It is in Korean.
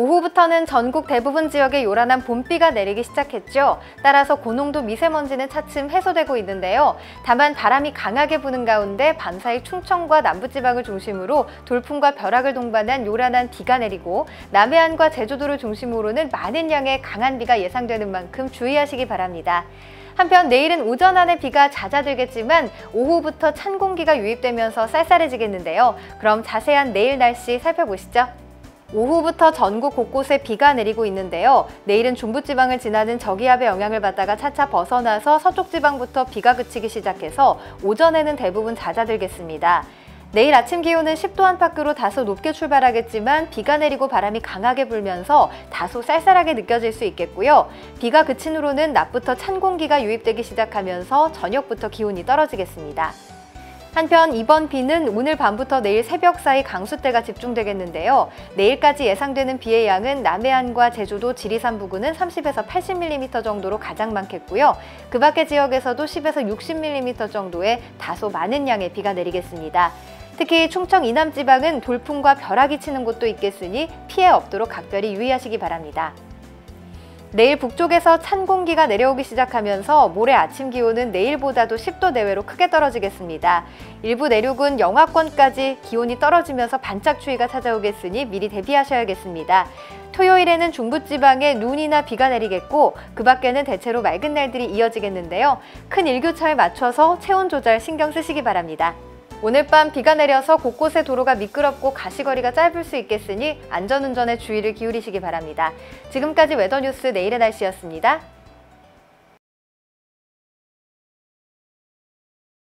오후부터는 전국 대부분 지역에 요란한 봄비가 내리기 시작했죠. 따라서 고농도 미세먼지는 차츰 해소되고 있는데요. 다만 바람이 강하게 부는 가운데 밤사이 충청과 남부지방을 중심으로 돌풍과 벼락을 동반한 요란한 비가 내리고 남해안과 제주도를 중심으로는 많은 양의 강한 비가 예상되는 만큼 주의하시기 바랍니다. 한편 내일은 오전 안에 비가 잦아들겠지만 오후부터 찬 공기가 유입되면서 쌀쌀해지겠는데요. 그럼 자세한 내일 날씨 살펴보시죠. 오후부터 전국 곳곳에 비가 내리고 있는데요. 내일은 중부지방을 지나는 저기압의 영향을 받다가 차차 벗어나서 서쪽 지방부터 비가 그치기 시작해서 오전에는 대부분 잦아들겠습니다. 내일 아침 기온은 10도 안팎으로 다소 높게 출발하겠지만 비가 내리고 바람이 강하게 불면서 다소 쌀쌀하게 느껴질 수 있겠고요. 비가 그친 후로는 낮부터 찬 공기가 유입되기 시작하면서 저녁부터 기온이 떨어지겠습니다. 한편 이번 비는 오늘 밤부터 내일 새벽 사이 강수대가 집중되겠는데요. 내일까지 예상되는 비의 양은 남해안과 제주도, 지리산 부근은 30에서 80mm 정도로 가장 많겠고요. 그 밖의 지역에서도 10에서 60mm 정도의 다소 많은 양의 비가 내리겠습니다. 특히 충청 이남 지방은 돌풍과 벼락이 치는 곳도 있겠으니 피해 없도록 각별히 유의하시기 바랍니다. 내일 북쪽에서 찬 공기가 내려오기 시작하면서 모레 아침 기온은 내일보다도 10도 내외로 크게 떨어지겠습니다. 일부 내륙은 영하권까지 기온이 떨어지면서 반짝 추위가 찾아오겠으니 미리 대비하셔야겠습니다. 토요일에는 중부지방에 눈이나 비가 내리겠고 그 밖에는 대체로 맑은 날들이 이어지겠는데요. 큰 일교차에 맞춰서 체온 조절 신경 쓰시기 바랍니다. 오늘 밤 비가 내려서 곳곳에 도로가 미끄럽고 가시거리가 짧을 수 있겠으니 안전운전에 주의를 기울이시기 바랍니다. 지금까지 웨더뉴스 내일의 날씨였습니다.